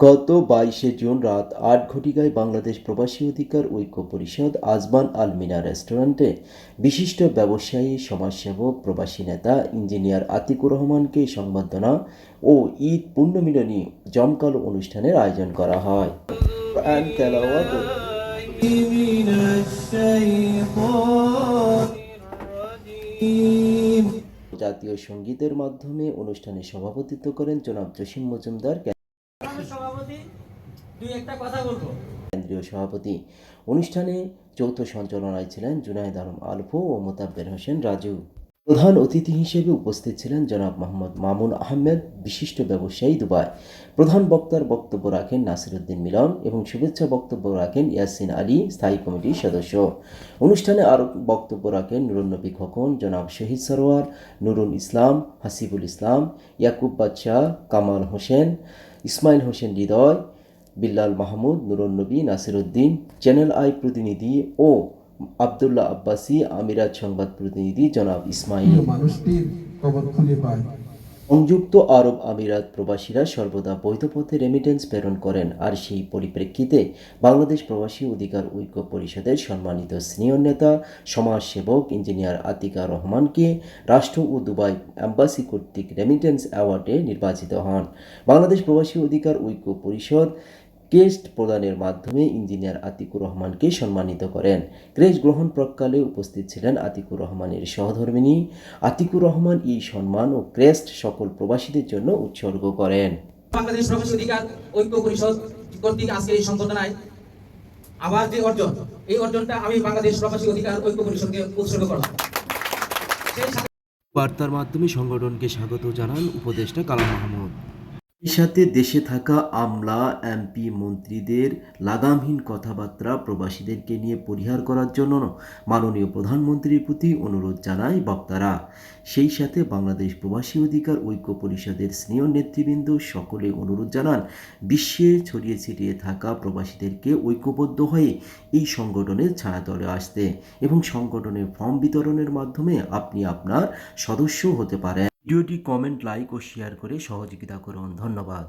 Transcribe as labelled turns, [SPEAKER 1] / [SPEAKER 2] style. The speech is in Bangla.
[SPEAKER 1] গত বাইশে জুন রাত আট ঘটিকায় বাংলাদেশ প্রবাসী অধিকার ঐক্য পরিষদ আজমান আল মিনা রেস্টুরেন্টে বিশিষ্ট ব্যবসায়ী সমাজসেবক প্রবাসী নেতা ইঞ্জিনিয়ার আতিকুর রহমানকে সংবর্ধনা ও ঈদ পুণ্যমিলনী জমকালো অনুষ্ঠানের আয়োজন করা হয়। জাতীয় সঙ্গীতের মাধ্যমে অনুষ্ঠানে সভাপতিত্ব করেন জনাব জসিম মজুমদার। কেন্দ্রীয় সভাপতি অনুষ্ঠানে যৌথ সঞ্চালনায় ছিলেন জুনায়দ আলম আলফো ও মোতাব্বের হোসেন রাজু। প্রধান অতিথি হিসেবে উপস্থিত ছিলেন জনাব মোহাম্মদ মামুন আহমেদ, বিশিষ্ট ব্যবসায়ী দুবাই। প্রধান বক্তার বক্তব্য রাখেন নাসিরুদ্দিন মিলন এবং শুভেচ্ছা বক্তব্য রাখেন ইয়াসিন আলী, স্থায়ী কমিটির সদস্য। অনুষ্ঠানে আরও বক্তব্য রাখেন নুরুন্নবী খোকন, জনাব শহীদ সরোয়ার, নুরুল ইসলাম, হাসিবুল ইসলাম, ইয়াকুব বাদশাহ, কামাল হোসেন, ইসমাইল হোসেন হৃদয় বিল্লাল মাহমুদ নুরুন্নবী নাসিরুদ্দিন চ্যানেল আই প্রতিনিধি ও আবদুল্লাহ আব্বাসী আমিরাত সংবাদ প্রতিনিধি জনাব ইসমাইল।
[SPEAKER 2] মানুষটির কবর খুঁজে পায়।
[SPEAKER 1] সংযুক্ত আরব আমিরাত প্রবাসীরা সর্বদা বৈধ পথে রেমিটেন্স প্রেরণ করেন আর সেই পরিপ্রেক্ষিতে বাংলাদেশ প্রবাসী অধিকার ঐক্য পরিষদের সম্মানিত সিনিয়র নেতা সমাজসেবক ইঞ্জিনিয়ার আতিকা রহমানকে রাষ্ট্র ও দুবাই অ্যাম্বাসি কর্তৃক রেমিটেন্স অ্যাওয়ার্ডে নির্বাচিত হন। বাংলাদেশ প্রবাসী অধিকার ঐক্য পরিষদ ক্রেস্ট প্রদানের মাধ্যমে ইঞ্জিনিয়ার আতিকুর রহমানকে সম্মানিত করেন। ক্রেস্ট গ্রহণ প্রকালে উপস্থিত ছিলেন আতিকুর রহমানের সহধর্মিনী। আতিকুর রহমান এই সম্মান ও ক্রেস্ট সকল প্রবাসীদের জন্য উৎসর্গ করেন।
[SPEAKER 3] বাংলাদেশ প্রবাসী অধিকার ঐক্য পরিষদ কর্তৃক আজকে এই সংবর্ধনায় আবার যে অর্জন এই অর্জনটা আমি বাংলাদেশ প্রবাসী অধিকার ঐক্য পরিষদকে উৎসর্গ করলাম।
[SPEAKER 1] বার্তার মাধ্যমে সংগঠনকে স্বাগত জানান উপদেষ্টা কালাম মাহমুদ। এই সাথে দেশে থাকা আমলা, এমপি মন্ত্রীদের লাগামহীন কথাবার্তা প্রবাসীদেরকে নিয়ে পরিহার করার জন্য মাননীয় প্রধানমন্ত্রীর প্রতি অনুরোধ জানায় বক্তারা। সেই সাথে বাংলাদেশ প্রবাসী অধিকার ঐক্য পরিষদের সিনিয়র নেতৃবৃন্দ সকলে অনুরোধ জানান, বিশ্বে ছড়িয়ে ছিটিয়ে থাকা প্রবাসীদেরকে ঐক্যবদ্ধ হয়ে এই সংগঠনের ছায়াতলে আসতে এবং সংগঠনের ফর্ম বিতরণের মাধ্যমে আপনি আপনার সদস্য হতে পারেন। ভিডিওটি কমেন্ট লাইক ও শেয়ার করে সহযোগিতা করুন। ধন্যবাদ।